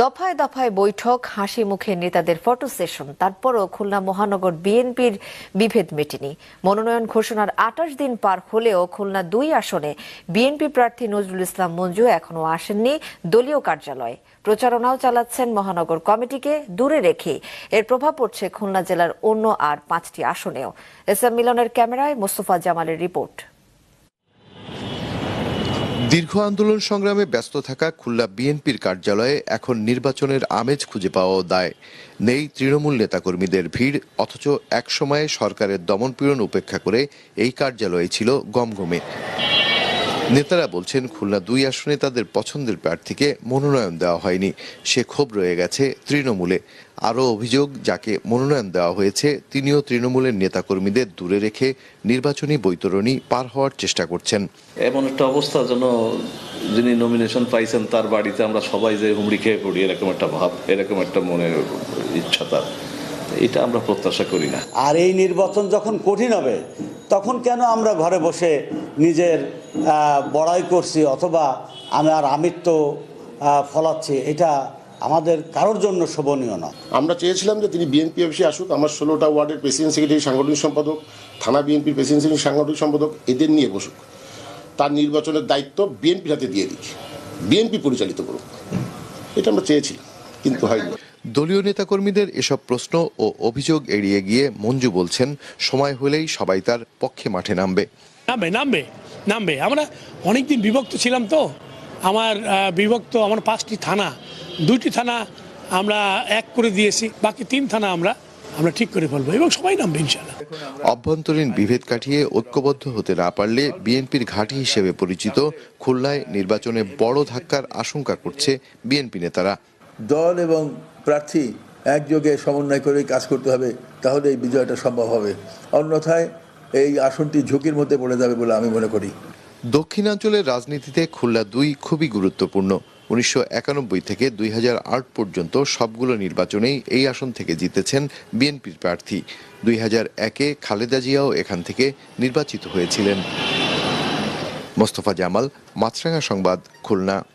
দফায় দফায় বৈঠক, হাসি মুখে নেতাদের ফটো সেশন, তারপরও খুলনা মহানগর বিএনপির বিভেদ মেটেনি। মনোনয়ন ঘোষণার আটাশ দিন পার হলেও খুলনা দুই আসনে বিএনপি প্রার্থী নজরুল ইসলাম মঞ্জু এখনও আসেননি দলীয় কার্যালয়ে। প্রচারণাও চালাচ্ছেন মহানগর কমিটিকে দূরে রেখে। এর প্রভাব পড়ছে খুলনা জেলার অন্য আর পাঁচটি আসনেও। এস এম মিলনের ক্যামেরায় মোস্তফা জামালের রিপোর্ট। দীর্ঘ আন্দোলন সংগ্রামে ব্যস্ত থাকা খুলনা বিএনপির কার্যালয়ে এখন নির্বাচনের আমেজ খুঁজে পাওয়াও দায়। নেই তৃণমূল নেতাকর্মীদের ভিড়, অথচ এক সময়ে সরকারের দমনপীড়ন উপেক্ষা করে এই কার্যালয়ে ছিল গমগমে। নেতারা বলছেন খুলনা দুই আসনে তাদের পছন্দের প্রার্থীকে মনোনয়ন দেওয়া হয়নি। সে ক্ষোভ রয়ে গেছে তৃণমূলে। আরও অভিযোগ যাকে মনোনয়ন দেওয়া হয়েছে তিনিও তৃণমূলের নেতাকর্মীদের দূরে রেখে নির্বাচনী বৈতরণী পার হওয়ার চেষ্টা করছেন। এমন একটা অবস্থা যেন যিনি নমিনেশন পাইছেন তার বাড়িতে আমরা সবাই যে হুমড়ি খেয়ে পড়ি এরকম একটা ভাব এরকম একটা মনে ইচ্ছা তার। এটা আমরা প্রত্যাশা করি না। আর এই নির্বাচন যখন কঠিন হবে তখন কেন আমরা ঘরে বসে নিজের বড়াই করছি অথবা আমার আমিত্ব ফলাচ্ছি, এটা আমাদের কারোর জন্য শোভনীয় নয়। আমরা চেয়েছিলাম যে তিনি বিএনপি অফিসে আসুক, আমার ষোলোটা ওয়ার্ডের প্রেসিডেন্ট সেক্রেটারি, সাংগঠনিক সম্পাদক, থানা বিএনপির প্রেসিডেন্ট সেক্রেটারি, সাংগঠনিক সম্পাদক, এদের নিয়ে বসুক। তার নির্বাচনের দায়িত্ব বিএনপির হাতে দিয়ে দিক। বিএনপি পরিচালিত করুক। এটা আমরা চেয়েছিলাম, কিন্তু হয়নি। দলীয় নেতাকর্মীদের এসব প্রশ্ন ও অভিযোগ এড়িয়ে গিয়ে মঞ্জু বলছেন সময় হলেই সবাই তার পক্ষে মাঠে নামবে। নামবে নামবে নামবে। আমরা অনেকদিন বিভক্ত ছিলাম তো। আমার বিভক্ত আমার পাঁচটি থানা দুইটি থানা আমরা এক করে দিয়েছি বাকি তিন থানা আমরা আমরা ঠিক করে ফেলব এবং সবাই নামবে ইনশাল্লাহ অভ্যন্তরীণ বিভেদ কাটিয়ে ঐক্যবদ্ধ হতে না পারলে বিএনপির ঘাঁটি হিসেবে পরিচিত খুলনায় নির্বাচনে বড় ধাক্কার আশঙ্কা করছে বিএনপি নেতারা। দল এবং প্রার্থী একযোগে সমন্বয় করে কাজ করতে হবে, তাহলে এই বিজয়টা সম্ভব হবে। অন্যথায় এই আসনটি ঝুঁকির মধ্যে পড়ে যাবে বলে আমি মনে করি। দক্ষিণাঞ্চলের রাজনীতিতে খুলনা দুই খুবই গুরুত্বপূর্ণ। উনিশশো একানব্বই থেকে দুই হাজার আট পর্যন্ত সবগুলো নির্বাচনেই এই আসন থেকে জিতেছেন বিএনপির প্রার্থী। দুই হাজার একে খালেদা জিয়াও এখান থেকে নির্বাচিত হয়েছিলেন। মোস্তফা জামাল, মাছরাঙা সংবাদ, খুলনা।